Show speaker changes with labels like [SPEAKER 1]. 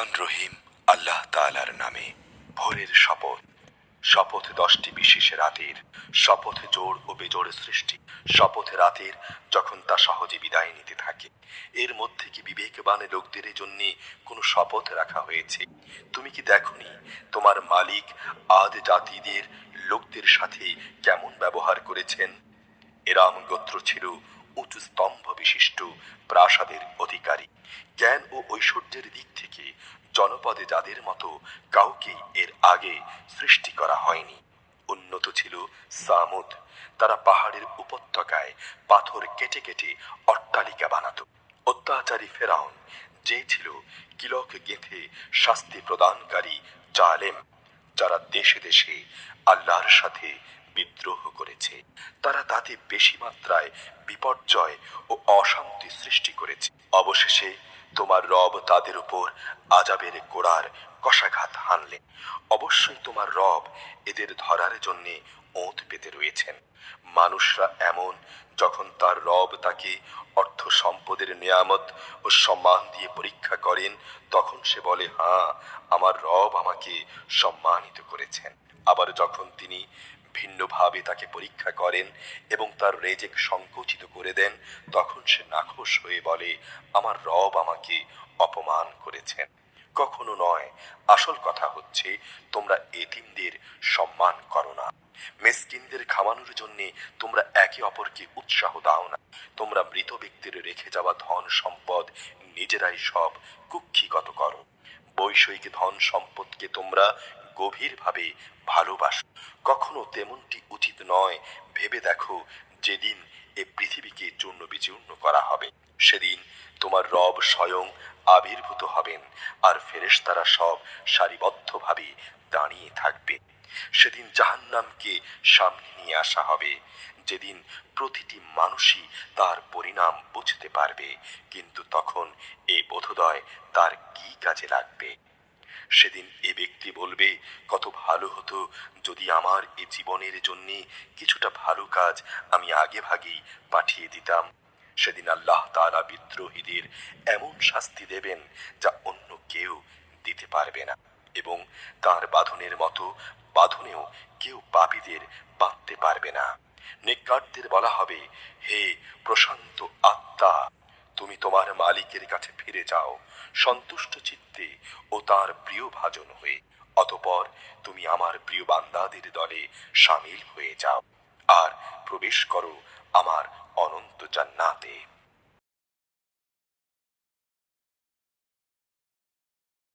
[SPEAKER 1] রহমান রহিম আল্লাহ তাআলার নামে ভোরের শপথ। শপথ দশটি বিশেষ রাতের, শপথ জোর ও বেজোড় সৃষ্টি। শপথ রাতের যখন তা সহজে বিদায় নিতে থাকে, এর মধ্যে কি বিবেকবান লোকদের জন্য কোনো শপথ রাখা হয়েছে? তুমি কি দেখনি তোমার মালিক আদ জাতিদের লোকদের সাথে কেমন ব্যবহার করেছেন? এরাম গোত্র ছিল উঁচু স্তম্ভ বিশিষ্ট প্রাসাদের অধিকারী। জ্ঞান ও ঐশ্বর্যের দিক থেকে জনপদে যাদের মতো কাউকে এর আগে সৃষ্টি করা হয়নি। উন্নত ছিল সামুদ। তারা পাহাড়ের উপত্যকায় পাথর কেটে কেটে অট্টালিকা বানাতো। অত্যাচারী ফেরাউন, যে ছিল কিলক গেঁথে শাস্তি প্রদানকারী জালেম, যারা দেশে দেশে আল্লাহর সাথে বিদ্রোহ করেছে। তারা তাতে বেশি মাত্রায় বিপর্যয় ও অশান্তি সৃষ্টি করেছে। অবশেষে তোমার রব তাদের উপর আজাবের গোড়ার কষাঘাত হানলেন অবশ্যই তোমার রব এদের ধরার জন্যে ওঁত পেতে রয়েছেন। মানুষরা এমন, যখন তার রব তাকে অর্থ সম্পদের নিয়ামত ও সম্মান দিয়ে পরীক্ষা করেন, তখন সে বলে হ্যাঁ আমার রব আমাকে সম্মানিত করেছেন। আবার যখন তিনি ভিন্নভাবে তাকে পরীক্ষা করেন এবং তার রেজেক সংকুচিত করে দেন, তখন সে নাখোশ হয়ে বলে, আমার রব আমাকে অপমান করেছেন। কখনো নয়, আসল কথা হচ্ছে তোমরা এতিমদের সম্মান করো না। মেসকিনদের খাওয়ানোর জন্যে তোমরা একে অপরকে উৎসাহ দাও না। তোমরা মৃত ব্যক্তির রেখে যাওয়া ধন সম্পদ নিজেরাই সব কুক্ষিগত করো। বৈষয়িক ধন সম্পদকে তোমরা গভীরভাবে ভালোবাসো। কখনো তেমনটি উচিত নয়। ভেবে দেখো, যেদিন এ পৃথিবীকে চূর্ণ বিচূর্ণ করা হবে, সেদিন তোমার রব স্বয়ং আবির্ভূত হবেন, আর ফেরেশতারা সব সারিবদ্ধভাবে দাঁড়িয়ে থাকবে। সেদিন জাহান্নামকে সামনে নিয়ে আসা হবে। যেদিন প্রতিটি মানুষই তার পরিণাম বুঝতে পারবে, কিন্তু তখন এ বোধোদয় তার কি কাজে লাগবে? সেদিন এ ব্যক্তি বলবে, কত ভালো হতো যদি আমার এ জীবনের জন্যে কিছুটা ভালো কাজ আমি আগে ভাগেই পাঠিয়ে দিতাম। সেদিন আল্লাহ তারা বিদ্রোহীদের এমন শাস্তি দেবেন যা অন্য কেউ দিতে পারবে না এবং তার বাঁধনের মতো বাঁধনেও কেউ পাপীদের বাঁধতে পারবে না। নিকাটদের বলা হবে, হে প্রশান্ত আত্মা তুমি তোমার মালিকের কাছে ফিরে যাও, সন্তুষ্ট চিত্তে ও তার প্রিয় ভাজন হয়ে। অতপর তুমি আমার প্রিয় বান্দাদের দলে সামিল হয়ে যাও আর প্রবেশ করো আমার অনন্ত জান্নাতে।